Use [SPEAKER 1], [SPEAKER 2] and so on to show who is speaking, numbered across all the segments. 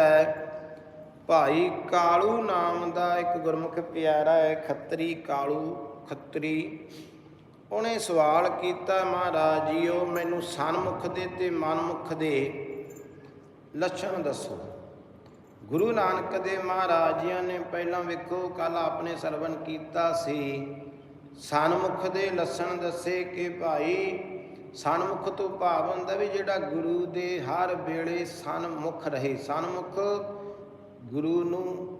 [SPEAKER 1] ਹੈ। ਭਾਈ ਕਾਲੂ ਨਾਮ ਦਾ ਇੱਕ ਗੁਰਮੁਖ ਪਿਆਰਾ ਹੈ, ਖੱਤਰੀ ਕਾਲੂ ਖੱਤਰੀ। ਉਹਨੇ ਸਵਾਲ ਕੀਤਾ, ਮਹਾਰਾਜ ਜੀਓ ਮੈਨੂੰ ਸਨਮੁਖ ਦੇ ਤੇ ਮਨਮੁਖ ਦੇ ਲੱਛਣ ਦੱਸੋ। ਗੁਰੂ ਨਾਨਕ ਦੇ ਮਹਾਰਾਜ ਜੀਆਂ ਨੇ ਪਹਿਲਾਂ ਵੇਖੋ ਕੱਲ ਆਪਣੇ ਸਰਵਨ ਕੀਤਾ ਸੀ। ਸਨਮੁਖ ਦੇ ਲੱਛਣ ਦੱਸੇ ਕਿ ਭਾਈ ਸਨਮੁਖ ਤੋਂ ਭਾਵ ਹੁੰਦਾ ਵੀ ਜਿਹੜਾ ਗੁਰੂ ਦੇ ਹਰ ਵੇਲੇ ਸਨਮੁਖ ਰਹੇ। ਸਨਮੁਖ ਗੁਰੂ ਨੂੰ,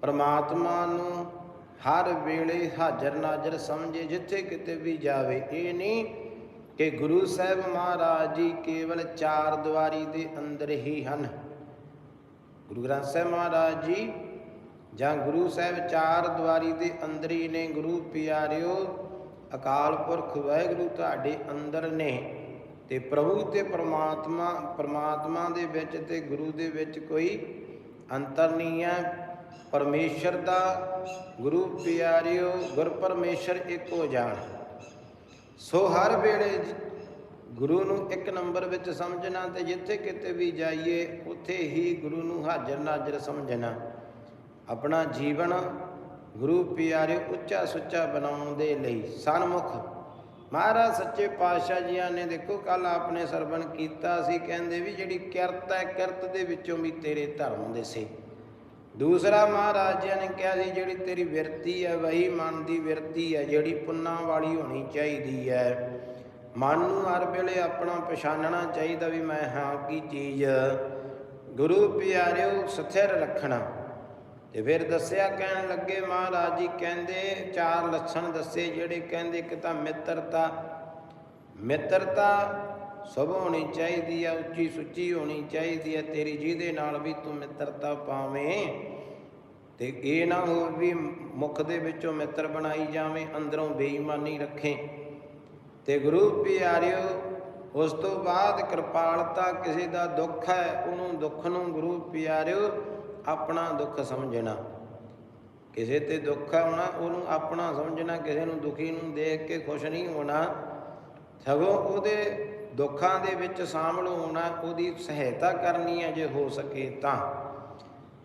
[SPEAKER 1] ਪ੍ਰਮਾਤਮਾ ਨੂੰ ਹਰ ਵੇਲੇ ਹਾਜ਼ਰ ਨਾਜ਼ਰ ਸਮਝੇ, ਜਿੱਥੇ ਕਿਤੇ ਵੀ ਜਾਵੇ। ਇਹ ਨਹੀਂ ਕਿ ਗੁਰੂ ਸਾਹਿਬ ਮਹਾਰਾਜ ਜੀ ਕੇਵਲ ਚਾਰ ਦੀਵਾਰੀ ਦੇ ਅੰਦਰ ਹੀ ਹਨ। ਗੁਰੂ ਗ੍ਰੰਥ ਸਾਹਿਬ ਮਹਾਰਾਜ ਜੀ ਜਾਂ ਗੁਰੂ ਸਾਹਿਬ ਚਾਰ ਦੀਵਾਰੀ ਦੇ ਅੰਦਰ ਹੀ ਨੇ। ਗੁਰੂ ਪਿਆਰਿਓ ਅਕਾਲ ਪੁਰਖ ਵਾਹਿਗੁਰੂ ਤੁਹਾਡੇ ਅੰਦਰ ਨੇ ਤੇ ਪ੍ਰਭੂ ਤੇ ਪਰਮਾਤਮਾ ਪਰਮਾਤਮਾ ਦੇ ਵਿੱਚ ਤੇ ਗੁਰੂ ਦੇ ਵਿੱਚ ਕੋਈ ਅੰਤਰ ਨਹੀਂ ਹੈ। ਪਰਮੇਸ਼ਰ ਦਾ ਗੁਰੂ ਪਿਆਰਿਓ, ਗੁਰ ਪਰਮੇਸ਼ਰ ਹੋ ਜਾਣ ਸੋ ਹਰ ਵੇਲੇ ਗੁਰੂ ਨੂੰ ਇੱਕ ਨੰਬਰ ਵਿੱਚ ਸਮਝਣਾ ਤੇ ਜਿੱਥੇ ਕਿਤੇ ਵੀ ਜਾਈਏ, ਉੱਥੇ ਹੀ ਗੁਰੂ ਨੂੰ ਹਾਜ਼ਰ ਨਾਜ਼ਰ ਸਮਝਣਾ। ਆਪਣਾ ਜੀਵਨ ਗੁਰੂ ਪਿਆਰੇ ਉੱਚਾ ਸੁੱਚਾ ਬਣਾਉਣ ਦੇ ਲਈ ਸਨਮੁਖ। ਮਹਾਰਾਜ ਸੱਚੇ ਪਾਤਸ਼ਾਹ ਜੀਆਂ ਨੇ ਦੇਖੋ ਕੱਲ ਆਪਨੇ ਸਰਵਣ ਕੀਤਾ ਸੀ, ਕਹਿੰਦੇ ਵੀ ਜਿਹੜੀ ਕਿਰਤ ਹੈ, ਕਿਰਤ ਦੇ ਵਿੱਚੋਂ ਵੀ ਤੇਰੇ ਧਰਮ ਦੇ ਸੇ। ਦੂਸਰਾ ਮਹਾਰਾਜ ਜੀ ਨੇ ਕਿਹਾ ਸੀ, ਜਿਹੜੀ ਤੇਰੀ ਵਿਰਤੀ ਹੈ, ਵਹੀ ਮਨ ਦੀ ਵਿਰਤੀ ਹੈ, ਜਿਹੜੀ ਪੁੰਨਾ ਵਾਲੀ ਹੋਣੀ ਚਾਹੀਦੀ ਹੈ। ਮਨ ਨੂੰ ਹਰ ਵੇਲੇ ਆਪਣਾ ਪਛਾਣਨਾ ਚਾਹੀਦਾ ਵੀ ਮੈਂ ਹਾਂ ਕੀ ਚੀਜ਼। ਗੁਰੂ ਪਿਆਰਿਓ, ਸਥਿਰ ਰੱਖਣਾ। ਤੇ ਫਿਰ ਦੱਸਿਆ ਕਹਿਣ ਲੱਗੇ, ਮਹਾਰਾਜ ਜੀ ਕਹਿੰਦੇ, ਚਾਰ ਲੱਛਣ ਦੱਸੇ, ਜਿਹੜੇ ਕਹਿੰਦੇ ਕਿ ਤਾਂ ਮਿੱਤਰਤਾ ਮਿੱਤਰਤਾ ਸਭ ਹੋਣੀ ਚਾਹੀਦੀ ਆ, ਉੱਚੀ ਸੁੱਚੀ ਹੋਣੀ ਚਾਹੀਦੀ ਆ, ਤੇਰੀ ਜਿਹਦੇ ਨਾਲ ਵੀ ਤੂੰ ਮਿੱਤਰਤਾ ਪਾਵੇਂ ਤੇ ਇਹ ਨਾ ਹੋ ਵੀ ਮੁਖ ਦੇ ਵਿੱਚੋਂ ਮਿੱਤਰ ਬਣਾਈ ਜਾਵੇਂ, ਅੰਦਰੋਂ ਬੇਈਮਾਨੀ ਰੱਖੇ। ਤੇ ਗੁਰੂ ਪਿਆਰਿਓ, ਉਸ ਤੋਂ ਬਾਅਦ ਕਿਰਪਾਲਤਾ ਕਿਸੇ ਦਾ ਦੁੱਖ ਹੈ, ਉਹਨੂੰ ਦੁੱਖ ਨੂੰ ਗੁਰੂ ਪਿਆਰਿਓ ਆਪਣਾ ਦੁੱਖ ਸਮਝਣਾ। ਕਿਸੇ ਤੇ ਦੁੱਖ ਆਉਣਾ, ਉਹਨੂੰ ਆਪਣਾ ਸਮਝਣਾ, ਕਿਸੇ ਨੂੰ ਦੁਖੀ ਨੂੰ ਦੇਖ ਕੇ ਖੁਸ਼ ਨਹੀਂ ਹੋਣਾ, ਸਗੋਂ ਉਹਦੇ ਦੁੱਖਾਂ ਦੇ ਵਿੱਚ ਸ਼ਾਮਲ ਹੋਣਾ, ਉਹਦੀ ਸਹਾਇਤਾ ਕਰਨੀ ਹੈ ਜੇ ਹੋ ਸਕੇ ਤਾਂ।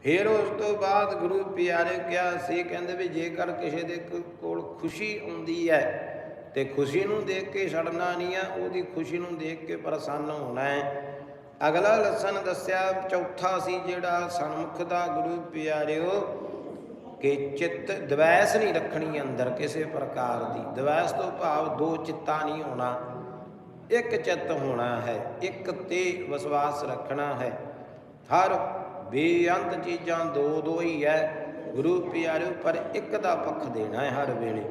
[SPEAKER 1] ਫਿਰ ਉਸ ਤੋਂ ਬਾਅਦ ਗੁਰੂ ਪਿਆਰੇ ਕਿਹਾ ਸੀ, ਕਹਿੰਦੇ ਵੀ ਜੇਕਰ ਕਿਸੇ ਦੇ ਕੋਲ ਖੁਸ਼ੀ ਆਉਂਦੀ ਹੈ ਤੇ ਖੁਸ਼ੀ ਨੂੰ ਦੇਖ ਕੇ ਛੱਡਣਾ ਨਹੀਂ ਆ ਉਹਦੀ ਖੁਸ਼ੀ ਨੂੰ ਦੇਖ ਕੇ ਪ੍ਰਸੰਨ ਹੋਣਾ ਹੈ। ਅਗਲਾ ਲਸਣ ਦੱਸਿਆ, ਚੌਥਾ ਸੀ ਜਿਹੜਾ ਸਨਮੁਖ ਦਾ, ਗੁਰੂ ਪਿਆਰਿਓ, ਕਿ ਚਿੱਤ ਦਵੈਸ ਨਹੀਂ ਰੱਖਣੀ ਅੰਦਰ ਕਿਸੇ ਪ੍ਰਕਾਰ ਦੀ। ਦਵੈਸ ਤੋਂ ਭਾਵ ਦੋ ਚਿੱਤਾ ਨਹੀਂ ਹੋਣਾ, ਇੱਕ ਚਿੱਤ ਹੋਣਾ ਹੈ, ਇੱਕ ਤੇ ਵਿਸ਼ਵਾਸ ਰੱਖਣਾ ਹੈ। ਹਰ ਬੇਅੰਤ ਚੀਜ਼ਾਂ ਦੋ ਦੋ ਹੀ ਹੈ, ਗੁਰੂ ਪਿਆਰਿਓ, ਪਰ ਇੱਕ ਦਾ ਪੱਖ ਦੇਣਾ ਹੈ ਹਰ ਵੇਲੇ।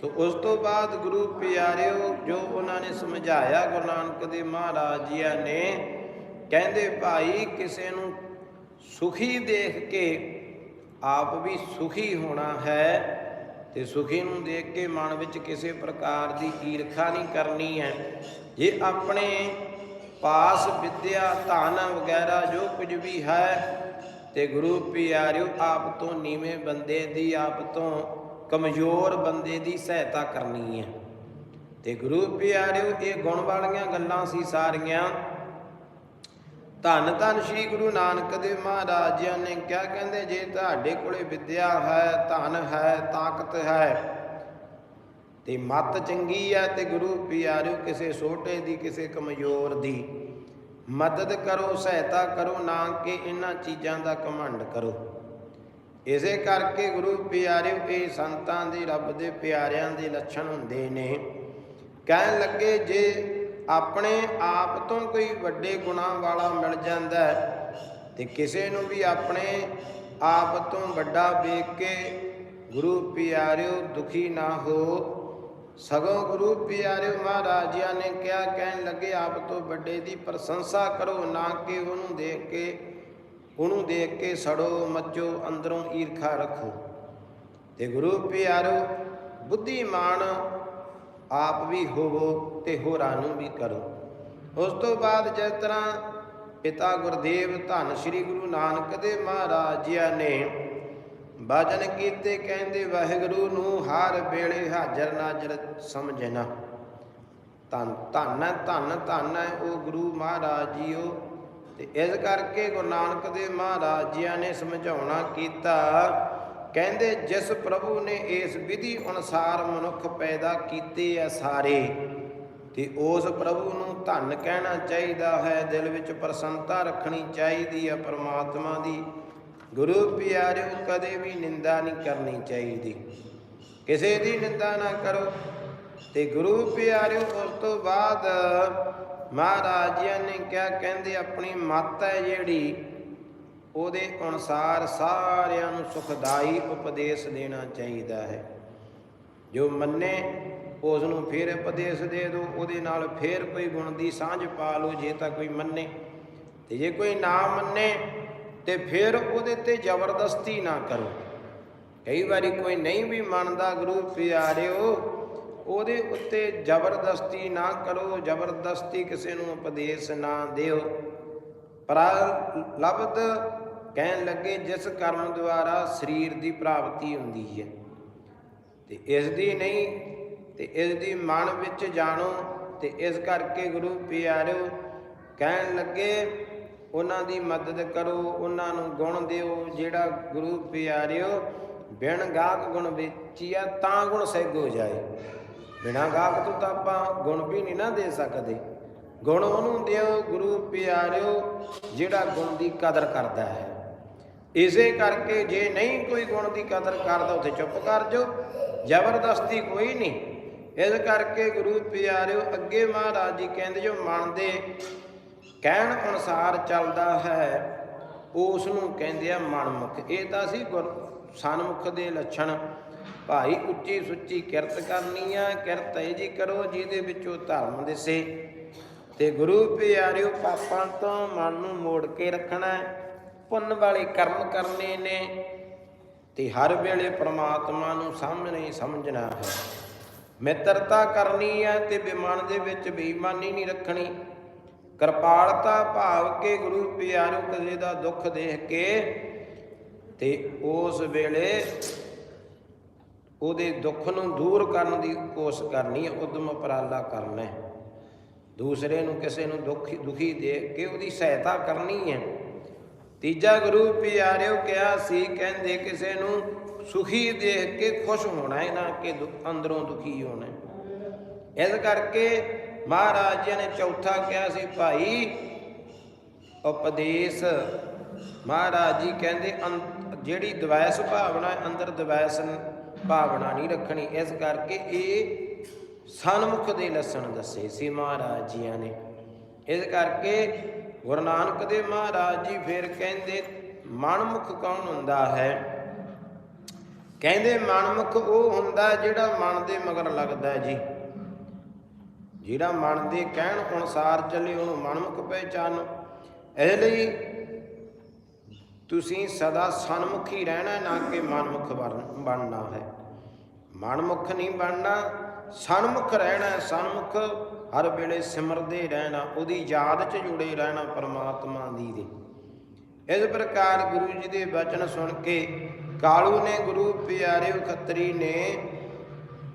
[SPEAKER 1] ਸੋ ਉਸ ਤੋਂ ਬਾਅਦ ਗੁਰੂ ਪਿਆਰਿਓ, ਜੋ ਉਹਨਾਂ ਨੇ ਸਮਝਾਇਆ, ਗੁਰੂ ਨਾਨਕ ਦੇ ਮਹਾਰਾਜ ਜੀਆਂ ਨੇ ਕਹਿੰਦੇ ਭਾਈ ਕਿਸੇ ਨੂੰ ਸੁਖੀ ਦੇਖ ਕੇ ਆਪ ਵੀ ਸੁਖੀ ਹੋਣਾ ਹੈ ਤੇ ਸੁਖੀ ਨੂੰ ਦੇਖ ਕੇ ਮਨ ਵਿੱਚ ਕਿਸੇ ਪ੍ਰਕਾਰ ਦੀ ਈਰਖਾ ਨਹੀਂ ਕਰਨੀ ਹੈ। ਜੇ ਆਪਣੇ ਪਾਸ ਵਿਦਿਆ ਧਨ ਵਗੈਰਾ ਜੋ ਕੁਝ ਵੀ ਹੈ ਤੇ ਗੁਰੂ ਪਿਆਰਿਓ, ਆਪ ਤੋਂ ਨੀਵੇਂ ਬੰਦੇ ਦੀ, ਆਪ ਤੋਂ ਕਮਜ਼ੋਰ ਬੰਦੇ ਦੀ ਸਹਾਇਤਾ ਕਰਨੀ ਹੈ। ਤੇ ਗੁਰੂ ਪਿਆਰਿਓ, ਇਹ ਗੁਣ ਵਾਲੀਆਂ ਗੱਲਾਂ ਸੀ ਸਾਰੀਆਂ। ਧੰਨ ਧੰਨ ਸ੍ਰੀ ਗੁਰੂ ਨਾਨਕ ਦੇਵ ਮਹਾਰਾਜ ਜੀ ਨੇ ਕਿਹਾ, ਕਹਿੰਦੇ, ਜੇ ਤੁਹਾਡੇ ਕੋਲੇ ਵਿਦਿਆ ਹੈ, ਧਨ ਹੈ, ਤਾਕਤ ਹੈ, ਤੇ ਮਤ ਚੰਗੀ ਹੈ, ਤੇ ਗੁਰੂ ਪਿਆਰਿਓ, ਕਿਸੇ ਛੋਟੇ ਦੀ, ਕਿਸੇ ਕਮਜ਼ੋਰ ਦੀ ਮਦਦ ਕਰੋ, ਸਹਾਇਤਾ ਕਰੋ ਨਾ ਕਿ ਇਹਨਾਂ ਚੀਜ਼ਾਂ ਦਾ ਘਮੰਡ ਕਰੋ। ਇਸੇ ਕਰਕੇ ਗੁਰੂ ਪਿਆਰਿਓ, ਇਹ ਸੰਤਾਂ ਦੇ ਰੱਬ ਦੇ ਪਿਆਰਿਆਂ ਦੇ ਲੱਛਣ ਹੁੰਦੇ ਨੇ। ਕਹਿਣ ਲੱਗੇ, ਜੇ ਆਪਣੇ ਆਪ ਤੋਂ ਕੋਈ ਵੱਡੇ ਗੁਣਾਂ ਵਾਲਾ ਮਿਲ ਜਾਂਦਾ ਹੈ, ਤੇ ਕਿਸੇ ਨੂੰ ਵੀ ਆਪਣੇ ਆਪ ਤੋਂ ਵੱਡਾ ਵੇਖ ਕੇ ਗੁਰੂ ਪਿਆਰਿਓ ਦੁਖੀ ਨਾ ਹੋ। ਸਗੋਂ ਗੁਰੂ ਪਿਆਰਿਓ ਮਹਾਰਾਜਿਆਂ ਨੇ ਕਿਹਾ ਕਹਿਣ ਲੱਗੇ ਆਪ ਤੋਂ ਵੱਡੇ ਦੀ ਪ੍ਰਸ਼ੰਸਾ ਕਰੋ ਨਾ ਕਿ ਉਹਨੂੰ ਦੇਖ ਕੇ ਉਹਨੂੰ ਦੇਖ ਕੇ ਸੜੋ ਮੱਚੋ ਅੰਦਰੋਂ ਈਰਖਾ ਰੱਖੋ। ਤੇ ਗੁਰੂ ਪਿਆਰੋ ਬੁੱਧੀਮਾਨ ਆਪ ਵੀ ਹੋਵੋ ਤੇ ਹੋਰਾਂ ਨੂੰ ਵੀ ਕਰੋ। ਉਸ ਤੋਂ ਬਾਅਦ ਜਿਸ ਤਰ੍ਹਾਂ ਪਿਤਾ ਗੁਰਦੇਵ ਧੰਨ ਸ੍ਰੀ ਗੁਰੂ ਨਾਨਕ ਦੇਵ ਮਹਾਰਾਜ ਜੀ ਨੇ ਬਾਜਨ ਕੀਤੇ ਕਹਿੰਦੇ, ਵਾਹਿਗੁਰੂ ਨੂੰ ਹਰ ਵੇਲੇ ਹਾਜ਼ਰ ਨਾਜ਼ਰ ਸਮਝਣਾ। ਧੰਨ ਧੰਨ ਧੰਨ ਧੰਨ ਹੈ ਉਹ ਗੁਰੂ ਮਹਾਰਾਜ ਜੀਓ। ਤੇ ਇਸ ਕਰਕੇ ਗੁਰੂ ਨਾਨਕ ਦੇਵ ਮਹਾਰਾਜ ਜੀਆਂ ਨੇ ਸਮਝਾਉਣਾ ਕੀਤਾ ਕਹਿੰਦੇ ਜਿਸ ਪ੍ਰਭੂ ਨੇ ਇਸ ਵਿਧੀ ਅਨੁਸਾਰ ਮਨੁੱਖ ਪੈਦਾ ਕੀਤੇ ਆ ਸਾਰੇ, ਤੇ ਉਸ ਪ੍ਰਭੂ ਨੂੰ ਧੰਨ ਕਹਿਣਾ ਚਾਹੀਦਾ ਹੈ, ਦਿਲ ਵਿੱਚ ਪ੍ਰਸੰਨਤਾ ਰੱਖਣੀ ਚਾਹੀਦੀ ਹੈ ਪਰਮਾਤਮਾ ਦੀ। ਗੁਰੂ ਪਿਆਰਿਓ, ਕਦੇ ਵੀ ਨਿੰਦਾ ਨਹੀਂ ਕਰਨੀ ਚਾਹੀਦੀ। ਕਿਸੇ ਦੀ ਨਿੰਦਾ ਨਾ ਕਰੋ। ਤੇ ਗੁਰੂ ਪਿਆਰਿਓ, ਉਸ ਤੋਂ ਬਾਅਦ ਮਹਾਰਾਜ ਜੀ ਨੇ ਕਿਹਾ ਕਹਿੰਦੇ, ਆਪਣੀ ਮੱਤ ਹੈ ਜਿਹੜੀ ਉਹਦੇ ਅਨੁਸਾਰ ਸਾਰਿਆਂ ਨੂੰ ਸੁਖਦਾਈ ਉਪਦੇਸ਼ ਦੇਣਾ ਚਾਹੀਦਾ ਹੈ। ਜੋ ਮੰਨੇ ਉਸ ਨੂੰ ਫਿਰ ਉਪਦੇਸ਼ ਦੇ ਦਿਓ ਉਹਦੇ ਨਾਲ ਫਿਰ ਕੋਈ ਗੁਣ ਦੀ ਸਾਂਝ ਪਾ ਲਓ, ਜੇ ਤਾਂ ਕੋਈ ਮੰਨੇ। ਤੇ ਜੇ ਕੋਈ ਨਾ ਮੰਨੇ, ਤੇ ਫਿਰ ਉਹਦੇ ਤੇ ਜ਼ਬਰਦਸਤੀ ਨਾ ਕਰੋ। ਕਈ ਵਾਰੀ ਕੋਈ ਨਹੀਂ ਵੀ ਮੰਨਦਾ, ਗੁਰੂ ਪਿਆਰਿਓ, ਉਹਦੇ ਉੱਤੇ ਜ਼ਬਰਦਸਤੀ ਨਾ ਕਰੋ, ਜ਼ਬਰਦਸਤੀ ਕਿਸੇ ਨੂੰ ਉਪਦੇਸ਼ ਨਾ ਦਿਓ। ਪ੍ਰਲਬਧ ਕਹਿਣ ਲੱਗੇ, ਜਿਸ ਕਰਮ ਦੁਆਰਾ ਸਰੀਰ ਦੀ ਪ੍ਰਾਪਤੀ ਹੁੰਦੀ ਹੈ। ਤੇ ਇਸ ਦੀ ਨਹੀਂ, ਤੇ ਇਸ ਦੀ ਮਨ ਵਿੱਚ ਜਾਣੋ, ਤੇ ਇਸ ਕਰਕੇ ਗੁਰੂ ਪਿਆਰਿਓ, ਕਹਿਣ ਲੱਗੇ, ਉਹਨਾਂ ਦੀ ਮਦਦ ਕਰੋ, ਉਹਨਾਂ ਨੂੰ ਗੁਣ ਦਿਓ, ਜਿਹੜਾ ਗੁਰੂ ਪਿਆਰਿਓ ਬਿਨ ਗਾਹਕ ਗੁਣ ਵੇਚੀਆ, ਤਾਂ ਗੁਣ ਸਹਿਗੋ ਜਾਏ। ਬਿਨਾ ਗਾਹਕ ਤੋਂ ਤਾਂ ਆਪਾਂ ਗੁਣ ਵੀ ਨਹੀਂ ਨਾ ਦੇ ਸਕਦੇ। ਗੁਣ ਉਹਨੂੰ ਦਿਓ, ਗੁਰੂ ਪਿਆਰਿਓ, ਜਿਹੜਾ ਗੁਣ ਦੀ ਕਦਰ ਕਰਦਾ ਹੈ। ਇਸੇ ਕਰਕੇ ਜੇ ਨਹੀਂ ਕੋਈ ਗੁਣ ਦੀ ਕਦਰ ਕਰਦਾ, ਉੱਥੇ ਚੁੱਪ ਕਰ ਜੋ ਜ਼ਬਰਦਸਤੀ ਕੋਈ ਨਹੀਂ। ਇਸ ਕਰਕੇ ਗੁਰੂ ਪਿਆਰਿਓ, ਅੱਗੇ ਮਹਾਰਾਜ ਜੀ ਕਹਿੰਦੇ, ਜੋ ਮਨ ਦੇ ਕਹਿਣ ਅਨੁਸਾਰ ਚੱਲਦਾ ਹੈ, ਉਸ ਨੂੰ ਕਹਿੰਦੇ ਆ ਮਨਮੁਖ। ਇਹ ਤਾਂ ਸੀ ਗੁਰ, ਸਨਮੁਖ ਦੇ ਲੱਛਣ। ਭਾਈ, ਉੱਚੀ ਸੁੱਚੀ ਕਿਰਤ ਕਰਨੀ ਆ, ਕਿਰਤ ਇਹ ਜੀ ਕਰੋ, ਜਿਹਦੇ ਵਿੱਚੋਂ ਧਰਮ ਦਿਸੇ। ਤੇ ਗੁਰੂ ਪਿਆਰਿਓ, ਪਾਪਾਂ ਤੋਂ ਮਨ ਨੂੰ ਮੋੜ ਕੇ ਰੱਖਣਾ ਪੁੰਨ ਵਾਲੇ ਕਰਮ ਕਰਨੇ ਨੇ ਤੇ ਹਰ ਵੇਲੇ ਪ੍ਰਮਾਤਮਾ ਨੂੰ ਸਾਹਮਣੇ ਸਮਝਣਾ ਹੈ। ਮਿੱਤਰਤਾ ਕਰਨੀ ਹੈ ਤੇ ਬੇਮਨ ਦੇ ਵਿੱਚ ਬੇਈਮਾਨੀ ਨਹੀਂ ਰੱਖਣੀ। ਕਿਰਪਾਲਤਾ ਭਾਵ ਕੇ ਗੁਰੂ ਪਿਆਰੂ ਕਿਸੇ ਦਾ ਦੁੱਖ ਦੇਖ ਕੇ ਤੇ ਉਸ ਵੇਲੇ ਉਹਦੇ ਦੁੱਖ ਨੂੰ ਦੂਰ ਕਰਨ ਦੀ ਕੋਸ਼ਿਸ਼ ਕਰਨੀ ਹੈ, ਉਦਮ ਉਪਰਾਲਾ ਕਰਨਾ ਹੈ। ਦੂਸਰੇ ਨੂੰ ਕਿਸੇ ਨੂੰ ਦੁਖੀ ਦੁਖੀ ਦੇਖ ਕੇ ਉਹਦੀ ਸਹਾਇਤਾ ਕਰਨੀ ਹੈ। ਤੀਜਾ ਗੁਰੂ ਪਿਆਰਿਓ ਕਿਹਾ ਸੀ, ਕਹਿੰਦੇ ਕਿਸੇ ਨੂੰ ਸੁਖੀ ਦੇਖ ਕੇ ਖੁਸ਼ ਹੋਣਾ ਹੈ, ਨਾ ਕਿ ਅੰਦਰੋਂ ਦੁਖੀ ਹੋਣਾ ਇਸ ਕਰਕੇ ਮਹਾਰਾਜ ਜੀ ਨੇ ਚੌਥਾ ਕਿਹਾ ਸੀ, ਭਾਈ, ਉਪਦੇਸ਼। ਮਹਾਰਾਜ ਜੀ ਕਹਿੰਦੇ, ਅੰ- ਜਿਹੜੀ ਦਵੈਸ ਭਾਵਨਾ ਅੰਦਰ ਦਵੈਸ ਭਾਵਨਾ ਨਹੀਂ ਰੱਖਣੀ। ਇਸ ਕਰਕੇ ਇਹ ਸਨਮੁਖ ਦੇ ਲੱਛਣ ਦੱਸੇ ਸੀ ਮਹਾਰਾਜ ਜੀਆਂ ਨੇ। ਇਸ ਕਰਕੇ ਗੁਰੂ ਨਾਨਕ ਦੇਵ ਮਹਾਰਾਜ ਜੀ ਫਿਰ ਕਹਿੰਦੇ, ਮਨਮੁਖ ਕੌਣ ਹੁੰਦਾ ਹੈ? ਕਹਿੰਦੇ, ਮਨਮੁਖ ਉਹ ਹੁੰਦਾ ਜਿਹੜਾ ਮਨ ਦੇ ਮਗਰ ਲੱਗਦਾ ਜੀ। ਜਿਹੜਾ ਮਨ ਦੇ ਕਹਿਣ ਅਨੁਸਾਰ ਚੱਲੇ, ਉਹਨੂੰ ਮਨਮੁਖ ਪਹਿਚਾਨੋ। ਇਹ ਲਈ ਤੁਸੀਂ ਸਦਾ ਸਨਮੁਖੀ ਰਹਿਣਾ ਨਾ ਕਿ ਮਨਮੁਖ ਬਣ- ਬਣਨਾ ਹੈ। ਮਨਮੁਖ ਨਹੀਂ ਬਣਨਾ, ਸਨਮੁਖ ਰਹਿਣਾ ਹੈ। ਸਨਮੁਖ ਹਰ ਵੇਲੇ ਸਿਮਰਦੇ ਰਹਿਣਾ, ਉਹਦੀ ਯਾਦ 'ਚ ਜੁੜੇ ਰਹਿਣਾ ਪਰਮਾਤਮਾ ਦੀ ਦੇ। ਇਸ ਪ੍ਰਕਾਰ ਗੁਰੂ ਜੀ ਦੇ ਬਚਨ ਸੁਣ ਕੇ ਕਾਲੂ ਨੇ ਗੁਰੂ ਪਿਆਰੇ ਖੱਤਰੀ ਨੇ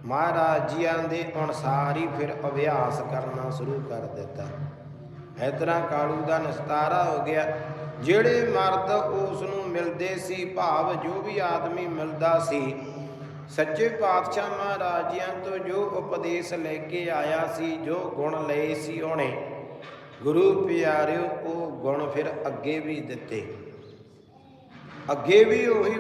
[SPEAKER 1] ਮਹਾਰਾਜ ਜੀਆਂ ਦੇ ਅਨੁਸਾਰ ਹੀ ਫਿਰ ਅਭਿਆਸ ਕਰਨਾ ਸ਼ੁਰੂ ਕਰ ਦਿੱਤਾ। ਇਸ ਤਰ੍ਹਾਂ ਕਾਲੂ ਦਾ ਨਿਸਤਾਰਾ ਹੋ ਗਿਆ। ਜਿਹੜੇ ਮਰਦ ਉਸ ਨੂੰ ਮਿਲਦੇ ਸੀ, ਭਾਵ ਜੋ ਵੀ ਆਦਮੀ ਮਿਲਦਾ ਸੀ ਸੱਚੇ ਪਾਤਸ਼ਾਹ ਮਹਾਰਾਜਿਆਂ ਤੋਂ ਜੋ ਉਪਦੇਸ਼ ਲੈ ਕੇ ਆਇਆ ਸੀ, ਜੋ ਗੁਣ ਲਏ ਸੀ ਉਹਨੇ, ਗੁਰੂ ਪਿਆਰਿਓ, ਉਹ ਗੁਣ ਫਿਰ ਅੱਗੇ ਵੀ ਦਿੱਤੇ। ਅੱਗੇ ਵੀ ਉਹੀ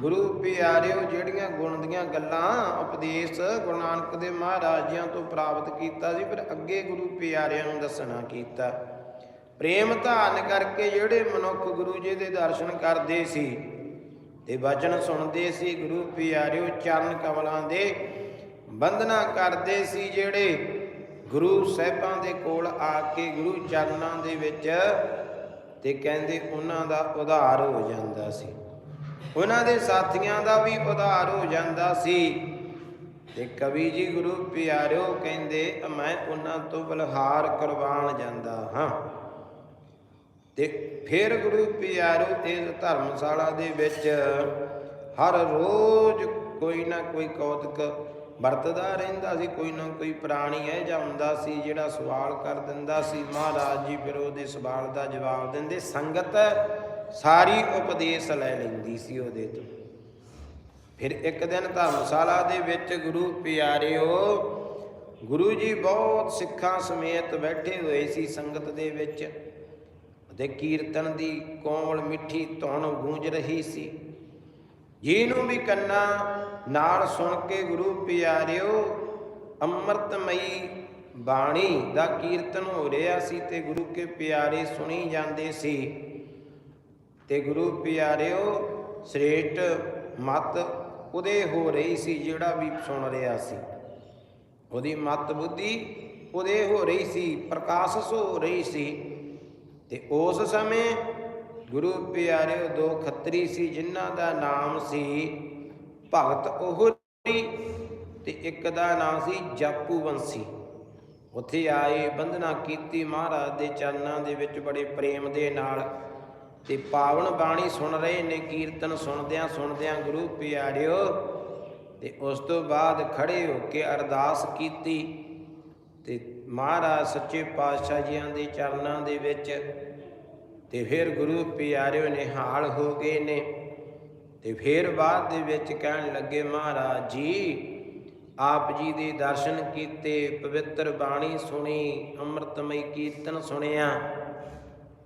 [SPEAKER 1] ਗੁਰੂ ਪਿਆਰਿਓ ਜਿਹੜੀਆਂ ਗੁਣ ਦੀਆਂ ਗੱਲਾਂ, ਉਪਦੇਸ਼ ਗੁਰੂ ਨਾਨਕ ਦੇ ਮਹਾਰਾਜਿਆਂ ਤੋਂ ਪ੍ਰਾਪਤ ਕੀਤਾ ਸੀ, ਫਿਰ ਅੱਗੇ ਗੁਰੂ ਪਿਆਰਿਆਂ ਨੂੰ ਦੱਸਣਾ ਕੀਤਾ। ਪ੍ਰੇਮ ਧਾਰਨ ਕਰਕੇ ਜਿਹੜੇ ਮਨੁੱਖ ਗੁਰੂ ਜੀ ਦੇ ਦਰਸ਼ਨ ਕਰਦੇ ਸੀ ਤੇ ਵਚਨ ਸੁਣਦੇ ਸੀ ਗੁਰੂ ਪਿਆਰਿਓ, ਚਰਨ ਕਮਲਾਂ ਦੇ ਬੰਦਨਾ ਕਰਦੇ ਸੀ ਜਿਹੜੇ ਗੁਰੂ ਸਾਹਿਬਾਂ ਦੇ ਕੋਲ ਆ ਕੇ ਗੁਰੂ ਚਰਨਾਂ ਦੇ ਵਿੱਚ ਤੇ ਕਹਿੰਦੇ ਉਹਨਾਂ ਦਾ ਉਧਾਰ ਹੋ ਜਾਂਦਾ ਸੀ। ਉਹਨਾਂ ਦੇ ਸਾਥੀਆਂ ਦਾ ਵੀ ਉਧਾਰ ਹੋ ਜਾਂਦਾ ਸੀ। ਤੇ ਕਵੀ ਜੀ ਗੁਰੂ ਪਿਆਰਿਓ ਕਹਿੰਦੇ, ਮੈਂ ਉਹਨਾਂ ਤੋਂ ਬਲਹਾਰ ਕਰਵਾਣ ਜਾਂਦਾ ਹਾਂ। ਤੇ ਫਿਰ ਗੁਰੂ ਪਿਆਰੋ ਇਸ ਧਰਮਸ਼ਾਲਾ ਦੇ ਵਿੱਚ ਹਰ ਰੋਜ਼ ਕੋਈ ਨਾ ਕੋਈ ਕੌਤਕ ਵਰਤਦਾ ਰਹਿੰਦਾ ਸੀ, ਕੋਈ ਨਾ ਕੋਈ ਪ੍ਰਾਣੀ ਇਹ ਜਾਂ ਹੁੰਦਾ ਸੀ ਜਿਹੜਾ ਸਵਾਲ ਕਰ ਦਿੰਦਾ ਸੀ। ਮਹਾਰਾਜ ਜੀ ਫਿਰ ਉਹਦੇ ਸਵਾਲ ਦਾ ਜਵਾਬ ਦਿੰਦੇ, ਸੰਗਤ ਸਾਰੀ ਉਪਦੇਸ਼ ਲੈ ਲੈਂਦੀ ਸੀ ਉਹਦੇ ਤੋਂ। ਫਿਰ ਇੱਕ ਦਿਨ ਧਰਮਸ਼ਾਲਾ ਦੇ ਵਿੱਚ ਗੁਰੂ ਪਿਆਰਿਓ, ਗੁਰੂ ਜੀ ਬਹੁਤ ਸਿੱਖਾਂ ਸਮੇਤ ਬੈਠੇ ਹੋਏ ਸੀ ਸੰਗਤ ਦੇ ਵਿੱਚ। ਅਤੇ ਕੀਰਤਨ ਦੀ ਕੋਮਲ ਮਿੱਠੀ ਧੁਨ ਗੂੰਜ ਰਹੀ ਸੀ। ਜਿਹਨੂੰ ਵੀ ਕੰਨਾਂ ਨਾਲ ਸੁਣ ਕੇ ਗੁਰੂ ਪਿਆਰਿਓ, ਅੰਮ੍ਰਿਤਮਈ ਬਾਣੀ ਦਾ ਕੀਰਤਨ ਹੋ ਰਿਹਾ ਸੀ ਤੇ ਗੁਰੂ ਕੇ ਪਿਆਰੇ ਸੁਣੀ ਜਾਂਦੇ ਸੀ। ਤੇ ਗੁਰੂ ਪਿਆਰਿਓ, ਸ੍ਰੇਸ਼ਟ ਮਤ ਉਦੇ ਹੋ ਰਹੀ ਸੀ ਜਿਹੜਾ ਵੀ ਸੁਣ ਰਿਹਾ ਸੀ। ਉਹਦੀ ਮਤ ਬੁੱਧੀ ਉਦੇ ਹੋ ਰਹੀ ਸੀ ਪ੍ਰਕਾਸ਼ਿਤ ਹੋ ਰਹੀ ਸੀ। ਤੇ ਉਸ ਸਮੇਂ ਗੁਰੂ ਪਿਆਰਿਓ ਦੋ ਖੱਤਰੀ ਸੀ, ਜਿਨ੍ਹਾਂ ਦਾ ਨਾਮ ਸੀ ਭਗਤ ਉਹਰੀ ਤੇ ਇੱਕ ਦਾ ਨਾਮ ਸੀ ਜਾਪੂ ਬੰਸੀ। ਉੱਥੇ ਆਏ, ਬੰਧਨਾ ਕੀਤੀ ਮਹਾਰਾਜ ਦੇ ਚਰਨਾਂ ਦੇ ਵਿੱਚ ਬੜੇ ਪ੍ਰੇਮ ਦੇ ਨਾਲ ਤੇ ਪਾਵਨ ਬਾਣੀ ਸੁਣ ਰਹੇ ਨੇ, ਕੀਰਤਨ ਸੁਣਦਿਆਂ ਸੁਣਦਿਆਂ ਗੁਰੂ ਪਿਆਰਿਓ ਤੇ ਉਸ ਤੋਂ ਬਾਅਦ ਖੜੇ ਹੋ ਕੇ ਅਰਦਾਸ ਕੀਤੀ ਤੇ ਮਹਾਰਾਜ ਸੱਚੇ ਪਾਤਸ਼ਾਹ ਜੀਆਂ ਦੇ ਚਰਨਾਂ ਦੇ ਵਿੱਚ ਤੇ ਫਿਰ ਗੁਰੂ ਪਿਆਰਿਓ ਨਿਹਾਲ ਹੋ ਗਏ ਨੇ। ਤੇ ਫਿਰ ਬਾਅਦ ਦੇ ਵਿੱਚ ਕਹਿਣ ਲੱਗੇ, ਮਹਾਰਾਜ ਜੀ, ਆਪ ਜੀ ਦੇ ਦਰਸ਼ਨ ਕੀਤੇ, ਪਵਿੱਤਰ ਬਾਣੀ ਸੁਣੀ, ਅੰਮ੍ਰਿਤਮਈ ਕੀਰਤਨ ਸੁਣਿਆ।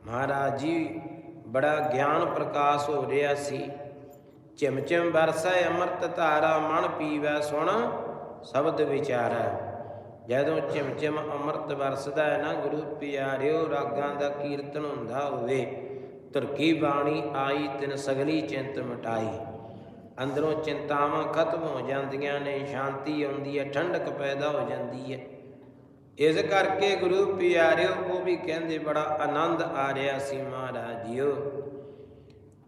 [SPEAKER 1] ਮਹਾਰਾਜ ਜੀ, ਬੜਾ ਗਿਆਨ ਪ੍ਰਕਾਸ਼ ਹੋ ਰਿਹਾ ਸੀ। ਚਿਮ ਚਿਮ ਵਰਸੈ ਅੰਮ੍ਰਿਤ ਧਾਰਾ, ਮਨ ਪੀਵੈ ਸੁਣ, ਸ਼ਬਦ ਵਿਚਾਰੈ। ਜਦੋਂ ਚਿਮ ਚਿਮ ਅੰਮ੍ਰਿਤ ਵਰਸਦਾ ਹੈ ਨਾ, ਗੁਰੂ ਪਿਆਰਿਓ, ਰਾਗਾਂ ਦਾ ਕੀਰਤਨ ਹੁੰਦਾ ਹੋਵੇ ਤੁਰਕੀ ਬਾਣੀ ਆਈ, ਤਿਨ ਸਗਲੀ ਚਿੰਤ ਮਿਟਾਈ। ਅੰਦਰੋਂ ਚਿੰਤਾਵਾਂ ਖਤਮ ਹੋ ਜਾਂਦੀਆਂ ਨੇ, ਸ਼ਾਂਤੀ ਆਉਂਦੀ ਹੈ, ਠੰਡਕ ਪੈਦਾ ਹੋ ਜਾਂਦੀ ਹੈ। ਇਸ ਕਰਕੇ ਗੁਰੂ ਪਿਆਰਿਓ, ਉਹ ਵੀ ਕਹਿੰਦੇ ਬੜਾ ਆਨੰਦ ਆ ਰਿਹਾ ਸੀ ਮਹਾਰਾਜ ਜੀਓ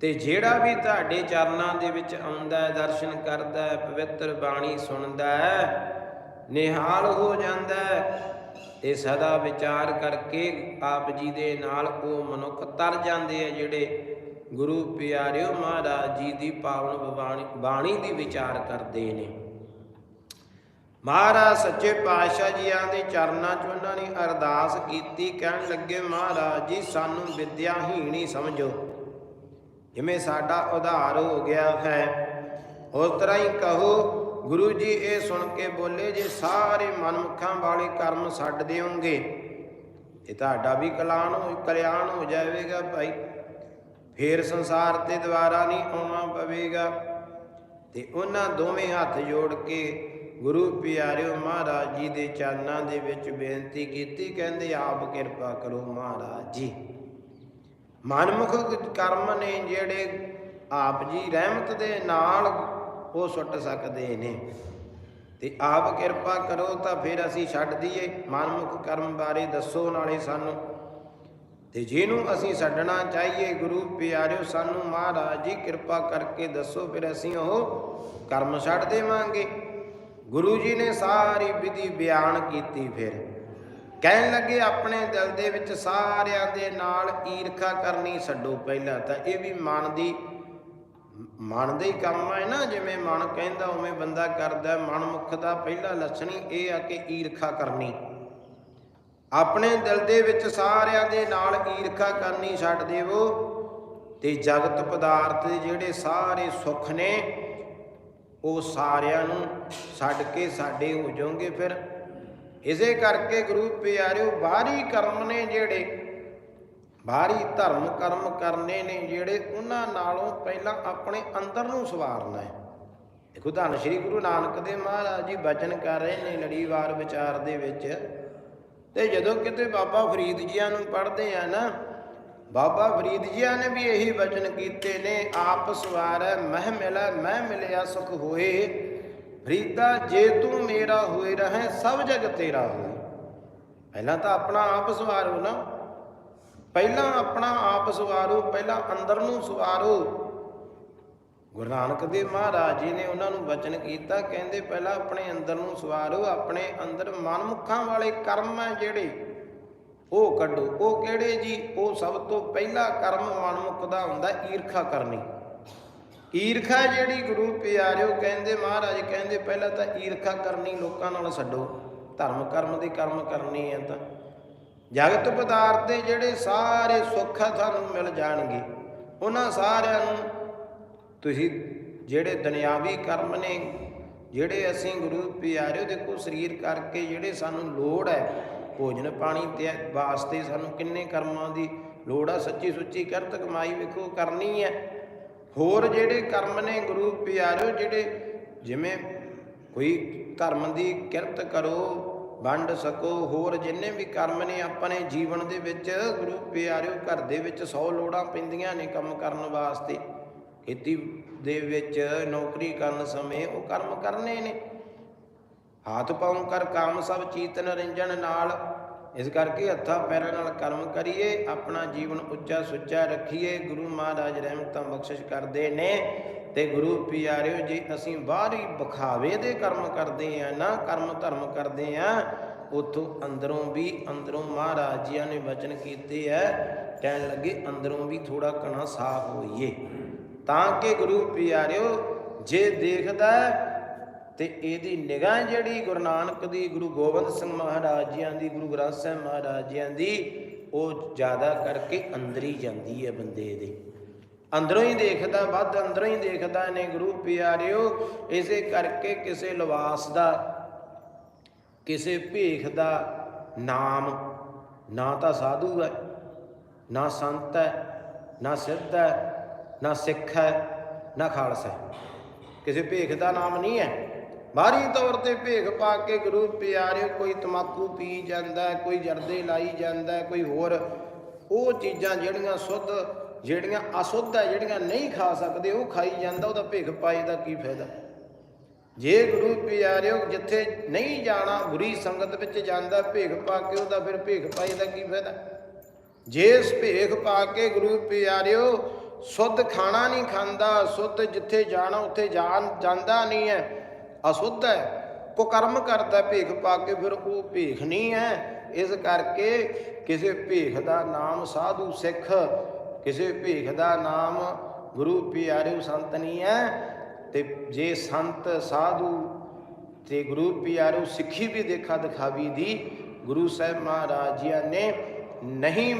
[SPEAKER 1] ਤੇ ਜਿਹੜਾ ਵੀ ਤੁਹਾਡੇ ਚਰਨਾਂ ਦੇ ਵਿੱਚ ਆਉਂਦਾ ਹੈ, ਦਰਸ਼ਨ ਕਰਦਾ ਹੈ, ਪਵਿੱਤਰ ਬਾਣੀ ਸੁਣਦਾ ਹੈ ਨਿਹਾਲ ਹੋ ਜਾਂਦਾ ਹੈ। ਤੇ ਸਦਾ ਵਿਚਾਰ ਕਰਕੇ ਆਪ ਜੀ ਦੇ ਨਾਲ ਉਹ ਮਨੁੱਖ ਤਰ ਜਾਂਦੇ ਆ ਜਿਹੜੇ ਗੁਰੂ ਪਿਆਰਿਓ ਮਹਾਰਾਜ ਜੀ ਦੀ ਪਾਵਨ ਬਾਣੀ ਦੀ ਵਿਚਾਰ ਕਰਦੇ ਨੇ। ਮਹਾਰਾਜ ਸੱਚੇ ਪਾਤਸ਼ਾਹ ਜੀਆਂ ਦੇ ਚਰਨਾਂ 'ਚ ਉਹਨਾਂ ਨੇ ਅਰਦਾਸ ਕੀਤੀ, ਕਹਿਣ ਲੱਗੇ, ਮਹਾਰਾਜ ਜੀ, ਸਾਨੂੰ ਵਿਦਿਆਹੀਣ ਹੀ ਸਮਝੋ। ਜਿਵੇਂ ਸਾਡਾ ਉਧਾਰ ਹੋ ਗਿਆ ਹੈ, ਉਸ ਤਰ੍ਹਾਂ ਹੀ ਕਹੋ ਗੁਰੂ ਜੀ ਇਹ ਸੁਣ ਕੇ ਬੋਲੇ ਜੇ ਸਾਰੇ ਮਨਮੁਖਾਂ ਵਾਲੇ ਕਰਮ ਛੱਡ ਦਿਓਗੇ ਇਹ ਤੁਹਾਡਾ ਵੀ ਕਲਿਆਣ ਹੋ ਕਲਿਆਣ ਹੋ ਜਾਵੇਗਾ ਭਾਈ। ਫੇਰ ਸੰਸਾਰ ਤੇ ਦੁਬਾਰਾ ਨਹੀਂ ਆਉਣਾ ਪਵੇਗਾ। ਤੇ ਉਹਨਾਂ ਦੋਵੇਂ ਹੱਥ ਜੋੜ ਕੇ ਗੁਰੂ ਪਿਆਰਿਓ ਮਹਾਰਾਜ ਜੀ ਦੇ ਚਰਨਾਂ ਦੇ ਵਿੱਚ ਬੇਨਤੀ ਕੀਤੀ, ਕਹਿੰਦੇ ਆਪ ਕਿਰਪਾ ਕਰੋ ਮਹਾਰਾਜ ਜੀ। ਮਨਮੁਖ ਕਰਮ ਨੇ ਜਿਹੜੇ ਆਪ ਜੀ ਰਹਿਮਤ ਦੇ ਨਾਲ ਉਹ ਸੁੱਟ ਸਕਦੇ ਨੇ। ਤੇ ਆਪ ਕਿਰਪਾ ਕਰੋ ਤਾਂ ਫਿਰ ਅਸੀਂ ਛੱਡ ਦਈਏ। ਮਨਮੁਖ ਕਰਮ ਬਾਰੇ ਦੱਸੋ ਨਾਲੇ ਸਾਨੂੰ। ਤੇ ਜਿਹਨੂੰ ਅਸੀਂ ਛੱਡਣਾ ਚਾਹੀਏ, ਗੁਰੂ ਪਿਆਰਿਓ, ਸਾਨੂੰ ਮਹਾਰਾਜ ਜੀ ਕਿਰਪਾ ਕਰਕੇ ਦੱਸੋ, ਫਿਰ ਅਸੀਂ ਉਹ ਕਰਮ ਛੱਡ ਦੇਵਾਂਗੇ। ਗੁਰੂ ਜੀ ਨੇ ਸਾਰੀ ਵਿਧੀ ਬਿਆਨ ਕੀਤੀ ਫਿਰ। ਕਹਿਣ ਲੱਗੇ ਆਪਣੇ ਦਿਲ ਦੇ ਵਿੱਚ ਸਾਰਿਆਂ ਦੇ ਨਾਲ ਈਰਖਾ ਕਰਨੀ ਛੱਡੋ ਪਹਿਲਾਂ ਤਾਂ ਇਹ ਵੀ ਮਨ ਦੀ ਮਨ ਦੇ ਹੀ ਕੰਮ ਹੈ ਨਾ, ਜਿਵੇਂ ਮਨ ਕਹਿੰਦਾ, ਉਵੇਂ ਬੰਦਾ ਕਰਦਾ, ਮਨ ਮੁਖ ਦਾ ਪਹਿਲਾ ਲੱਛਣੀ ਇਹ ਆ ਕਿ ਈਰਖਾ ਕਰਨੀ। ਆਪਣੇ ਦਿਲ ਦੇ ਵਿੱਚ ਸਾਰਿਆਂ ਦੇ ਨਾਲ ਈਰਖਾ ਕਰਨੀ ਛੱਡ ਦੇਵੋ, ਤੇ ਜਗਤ ਪਦਾਰਥ ਦੇ ਜਿਹੜੇ ਸਾਰੇ ਸੁੱਖ ਨੇ, ਉਹ ਸਾਰਿਆਂ ਨੂੰ ਛੱਡ ਕੇ ਸਾਡੇ ਹੋ ਜਾਓਗੇ ਫਿਰ। ਇਸੇ ਕਰਕੇ ਗੁਰੂ ਪਿਆਰਿਓ, ਬਾਹਰੀ ਕਰਮ ਨੇ ਜਿਹੜੇ ਬਾਹਰੀ ਧਰਮ ਕਰਮ ਕਰਨੇ ਨੇ ਜਿਹੜੇ ਉਹਨਾਂ ਨਾਲੋਂ ਪਹਿਲਾਂ ਆਪਣੇ ਅੰਦਰ ਨੂੰ ਸਵਾਰਨਾ ਹੈ। ਦੇਖੋ ਧੰਨ ਸ਼੍ਰੀ ਗੁਰੂ ਨਾਨਕ ਦੇਵ ਮਹਾਰਾਜ ਜੀ ਬਚਨ ਕਰ ਰਹੇ ਨੇ ਲੜੀਵਾਰ ਵਿਚਾਰ ਦੇ ਵਿੱਚ। ਤੇ ਜਦੋਂ ਕਿਤੇ ਬਾਬਾ ਫਰੀਦ ਜੀਆਂ ਨੂੰ ਪੜ੍ਹਦੇ ਆ ਨਾ, ਬਾਬਾ ਫਰੀਦ ਜੀਆਂ ਨੇ ਵੀ ਇਹੀ ਬਚਨ ਕੀਤੇ ਨੇ, ਆਪ ਸਵਾਰੈ, ਮਹਿ ਮਿਲੈ ਮੈਂ ਮਿਲਿਆ ਸੁਖ ਹੋਏ। ਫਰੀਦਾ, ਜੇ ਤੂੰ ਮੇਰਾ ਹੋਏ ਰਹੇ, ਸਭ ਜਗ ਤੇਰਾ ਹੋਏ। ਪਹਿਲਾਂ ਤਾਂ ਆਪਣਾ ਆਪ ਸਵਾਰੋ ਨਾ। ਪਹਿਲਾਂ ਆਪਣਾ ਆਪ ਸਵਾਰੋ, ਪਹਿਲਾਂ ਅੰਦਰ ਨੂੰ ਸਵਾਰੋ। ਗੁਰੂ ਨਾਨਕ ਦੇਵ ਮਹਾਰਾਜ ਜੀ ਨੇ ਉਹਨਾਂ ਨੂੰ ਬਚਨ ਕੀਤਾ, ਕਹਿੰਦੇ ਪਹਿਲਾਂ ਆਪਣੇ ਅੰਦਰ ਨੂੰ ਸਵਾਰੋ, ਆਪਣੇ ਅੰਦਰ ਮਨਮੁਖਾਂ ਵਾਲੇ ਕਰਮ ਹੈ ਜਿਹੜੇ, ਉਹ ਕੱਢੋ। ਉਹ ਕਿਹੜੇ ਜੀ? ਉਹ ਸਭ ਤੋਂ ਪਹਿਲਾ ਕਰਮ ਮਨਮੁਖ ਦਾ ਹੁੰਦਾ ਈਰਖਾ ਕਰਨੀ। ਈਰਖਾ ਜਿਹੜੀ ਗੁਰੂ ਪਿਆਰਿਓ ਕਹਿੰਦੇ, ਮਹਾਰਾਜ ਕਹਿੰਦੇ, ਪਹਿਲਾਂ ਤਾਂ ਈਰਖਾ ਕਰਨੀ ਲੋਕਾਂ ਨਾਲ ਛੱਡੋ। ਧਰਮ ਕਰਮ ਦੇ ਕਰਮ ਕਰਨੀ ਹੈ ਤਾਂ। ਜਗਤ ਪਦਾਰਥ ਦੇ ਜਿਹੜੇ ਸਾਰੇ ਸੁੱਖ ਆ ਤੁਹਾਨੂੰ ਮਿਲ ਜਾਣਗੇ। ਉਹਨਾਂ ਸਾਰਿਆਂ ਨੂੰ ਤੁਸੀਂ ਜਿਹੜੇ ਦੁਨਿਆਵੀ ਕਰਮ ਨੇ, ਜਿਹੜੇ ਅਸੀਂ ਗੁਰੂ ਪਿਆਰਿਓ ਦੇਖੋ ਸਰੀਰ ਕਰਕੇ ਜਿਹੜੇ ਸਾਨੂੰ ਲੋੜ ਹੈ, ਭੋਜਨ ਪਾਣੀ ਤੇ ਵਾਸਤੇ ਸਾਨੂੰ ਕਿੰਨੇ ਕਰਮਾਂ ਦੀ ਲੋੜ ਆ ਸੱਚੀ ਸੁੱਚੀ ਕਿਰਤ ਕਮਾਈ ਵੇਖੋ ਕਰਨੀ ਹੈ। ਹੋਰ ਜਿਹੜੇ ਕਰਮ ਨੇ ਗੁਰੂ ਪਿਆਰਿਓ ਜਿਹੜੇ ਜਿਵੇਂ ਕੋਈ ਧਰਮ ਦੀ ਕਿਰਤ ਕਰੋ ਵੰਡ ਸਕੋ, ਹੋਰ ਜਿੰਨੇ ਵੀ ਕਰਮ ਨੇ ਆਪਣੇ ਜੀਵਨ ਦੇ ਵਿੱਚ, ਗੁਰੂ ਪਿਆਰਿਓ ਘਰ ਦੇ ਵਿੱਚ 100 ਲੋੜਾਂ ਪੈਂਦੀਆਂ ਨੇ ਕੰਮ ਕਰਨ ਵਾਸਤੇ। ਖੇਤੀ ਦੇ ਵਿੱਚ ਨੌਕਰੀ ਕਰਨ ਸਮੇਂ ਉਹ ਕਰਮ ਕਰਨੇ ਨੇ। ਹੱਥ ਪਾਉਂ ਕਰ, ਕੰਮ ਸਭ ਚੀਤ ਨਰਿੰਜਨ ਨਾਲ ਇਸ ਕਰਕੇ ਹੱਥਾਂ ਪੈਰਾਂ ਨਾਲ ਕਰਮ ਕਰੀਏ, ਆਪਣਾ ਜੀਵਨ ਉੱਚਾ ਸੁੱਚਾ ਰੱਖੀਏ। ਗੁਰੂ ਮਹਾਰਾਜ ਰਹਿਮਤਾਂ ਬਖਸ਼ਿਸ਼ ਕਰਦੇ ਨੇ ਤੇ ਗੁਰੂ ਪਿਆਰਿਓ, ਜੇ ਅਸੀਂ ਬਾਹਰੀ ਬਖਾਵੇ ਦੇ ਕਰਮ ਕਰਦੇ ਆ ਨਾ ਕਰਮ ਧਰਮ ਕਰਦੇ ਆ ਉਥੋਂ ਅੰਦਰੋਂ ਵੀ ਅੰਦਰੋਂ ਮਹਾਰਾਜ ਜੀਆਂ ਨੇ ਵਚਨ ਕੀਤੇ ਐ ਕਹਿਣ ਲੱਗੇ ਅੰਦਰੋਂ ਵੀ ਥੋੜਾ ਕਣਾ ਸਾਫ਼ ਹੋਈਏ। ਤਾਂ ਕਿ ਗੁਰੂ ਪਿਆਰਿਓ, ਜੇ ਦੇਖਦਾ ਤੇ ਇਹਦੀ ਨਿਗਾਹ ਜਿਹੜੀ ਗੁਰੂ ਨਾਨਕ ਦੀ, ਗੁਰੂ ਗੋਬਿੰਦ ਸਿੰਘ ਮਹਾਰਾਜ ਜੀਆਂ ਦੀ, ਗੁਰੂ ਗ੍ਰੰਥ ਸਾਹਿਬ ਮਹਾਰਾਜ ਜੀਆਂ ਦੀ, ਉਹ ਜ਼ਿਆਦਾ ਕਰਕੇ ਅੰਦਰ ਹੀ ਜਾਂਦੀ ਹੈ ਬੰਦੇ ਦੇ। ਅੰਦਰੋਂ ਹੀ ਦੇਖਦਾ, ਵੱਧ ਅੰਦਰੋਂ ਹੀ ਦੇਖਦਾ ਨੇ ਗੁਰੂ ਪਿਆਰਿਓ, ਇਸੇ ਕਰਕੇ ਕਿਸੇ ਲਿਵਾਸ ਦਾ, ਕਿਸੇ ਭੇਖ ਦਾ ਨਾਮ ਨਾ ਤਾਂ ਸਾਧੂ ਹੈ, ਨਾ ਸੰਤ ਹੈ, ਨਾ ਸਿੱਧ ਹੈ, ਨਾ ਸਿੱਖ ਹੈ, ਨਾ ਖਾਲਸਾ ਹੈ। ਕਿਸੇ ਭੇਖ ਦਾ ਨਾਮ ਨਹੀਂ ਹੈ। ਬਾਹਰੀ ਤੌਰ ਤੇ ਭੇਖ ਪਾ ਕੇ ਗੁਰੂ ਪਿਆਰਿਓ, ਕੋਈ ਤਮਾਕੂ ਪੀ ਜਾਂਦਾ, ਕੋਈ ਜਰਦੇ ਲਾਈ ਜਾਂਦਾ, ਕੋਈ ਹੋਰ। ਉਹ ਚੀਜ਼ਾਂ ਜਿਹੜੀਆਂ ਸੁੱਧ, ਜਿਹੜੀਆਂ ਅਸੁੱਧ ਹੈ, ਜਿਹੜੀਆਂ ਨਹੀਂ ਖਾ ਸਕਦੇ, ਉਹ ਖਾਈ ਜਾਂਦਾ, ਉਹਦਾ ਭੇਖ ਪਾਈ ਦਾ ਕੀ ਫਾਇਦਾ? ਜੇ ਗੁਰੂ ਪਿਆਰਿਓ ਜਿੱਥੇ ਨਹੀਂ ਜਾਣਾ, ਬੁਰੀ ਸੰਗਤ ਵਿੱਚ ਜਾਂਦਾ ਭੇਖ ਪਾ ਕੇ ਉਹਦਾ ਫਿਰ ਭੇਖ ਪਾਈ ਦਾ ਕੀ ਫਾਇਦਾ? ਜੇ ਇਸ ਭੇਖ ਪਾ ਕੇ ਗੁਰੂ ਪਿਆਰਿਓ ਸੁੱਧ ਖਾਣਾ ਨਹੀਂ ਖਾਂਦਾ, ਸੁੱਧ ਜਿੱਥੇ ਜਾਣਾ, ਉੱਥੇ ਜਾਣ, ਜਾਂਦਾ ਨਹੀਂ ਹੈ ਅਸੁੱਧ ਹੈ। ਕੁਕਰਮ ਕਰਦਾ, ਭੇਖ ਪਾ ਕੇ ਫਿਰ ਉਹ ਭੇਖ ਨਹੀਂ ਹੈ। ਇਸ ਕਰਕੇ ਕਿਸੇ ਭੇਖ ਦਾ ਨਾਮ ਸਾਧੂ ਸਿੱਖ, ਕਿਸੇ ਭੇਖ ਦਾ ਨਾਮ ਗੁਰੂ ਪਿਆਰਿਓ ਸੰਤ ਨਹੀਂ ਹੈ। ਤੇ ਜੇ ਸੰਤ, ਸਾਧੂ ਤੇ ਗੁਰੂ ਪਿਆਰਿਓ ਸਿੱਖੀ ਵੀ ਦੇਖਾ ਦਿਖਾਵੀ ਦੀ, ਗੁਰੂ ਸਾਹਿਬ ਮਹਾਰਾਜ ਜੀਆਂ ਨੇ ਨਹੀਂ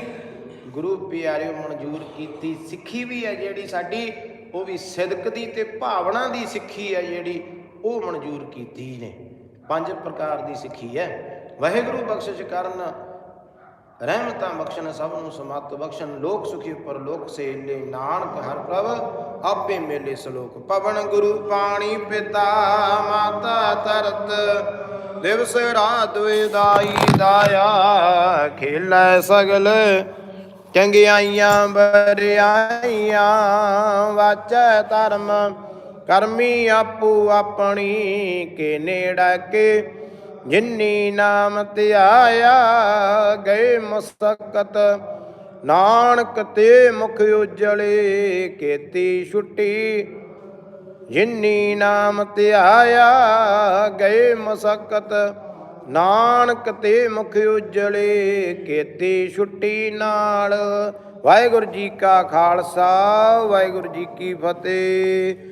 [SPEAKER 1] ਗੁਰੂ ਪਿਆਰਿਓ ਮਨਜ਼ੂਰ ਕੀਤੀ। ਸਿੱਖੀ ਵੀ ਹੈ ਜਿਹੜੀ ਸਾਡੀ, ਉਹ ਵੀ ਸਿਦਕ ਦੀ ਤੇ ਭਾਵਨਾ ਦੀ ਸਿੱਖੀ ਹੈ ਜਿਹੜੀ। ਉਹ ਮਨਜ਼ੂਰ ਕੀਤੀ ਨੇ। ਪੰਜ ਪ੍ਰਕਾਰ ਦੀ ਸਿੱਖੀ ਹੈ। ਵਾਹਿਗੁਰੂ ਬਖਸ਼ਿਸ਼ ਕਰਨ, ਰਹਿਮਤਾਂ ਬਖਸ਼ਣ, ਸਭ ਨੂੰ ਸਮਤ ਬਖਸ਼ਣ, ਲੋਕ ਸੁਖੀ ਉੱਪਰ ਲੋਕ ਸੇਲੇ, ਨਾਨਕ ਹਰ ਪ੍ਰਭ, ਆਪੇ ਮੇਲੇ ਸਲੋਕ ਪਵਨ, ਗੁਰੂ ਪਾਣੀ ਪਿਤਾ, ਮਾਤਾ ਤਰਤ ਦਿਵਸ ਰਾਤ ਵਿਦਾਈ ਦਾਇਆ, ਖੇਲੇ ਸਗਲ, ਚੰਗਿਆਈਆਂ ਬਰਿਆਈਆਂ, ਵਾਚੈ ਧਰਮ ਕਰਮੀ ਆਪੂ ਆਪਣੀ ਕੇ ਨੇੜਾ ਕੇ, ਜਿਨੀ ਨਾਮ ਧਿਆਇਆ ਗਏ ਮਸਕਤ, ਨਾਨਕ ਤੇ ਮੁਖ ਉਜਲੇ ਕੀਤੀ ਛੁੱਟੀ, ਜਿਨੀ ਨਾਮ ਧਿਆਇਆ ਗਏ ਮਸਕਤ, ਨਾਨਕ ਤੇ ਮੁਖ ਉਜਲੇ ਕੀਤੀ ਛੁੱਟੀ ਨਾਲ। ਵਾਹਿਗੁਰੂ ਜੀ ਕਾ ਖਾਲਸਾ, ਵਾਹਿਗੁਰੂ ਜੀ ਕੀ ਫਤਿਹ।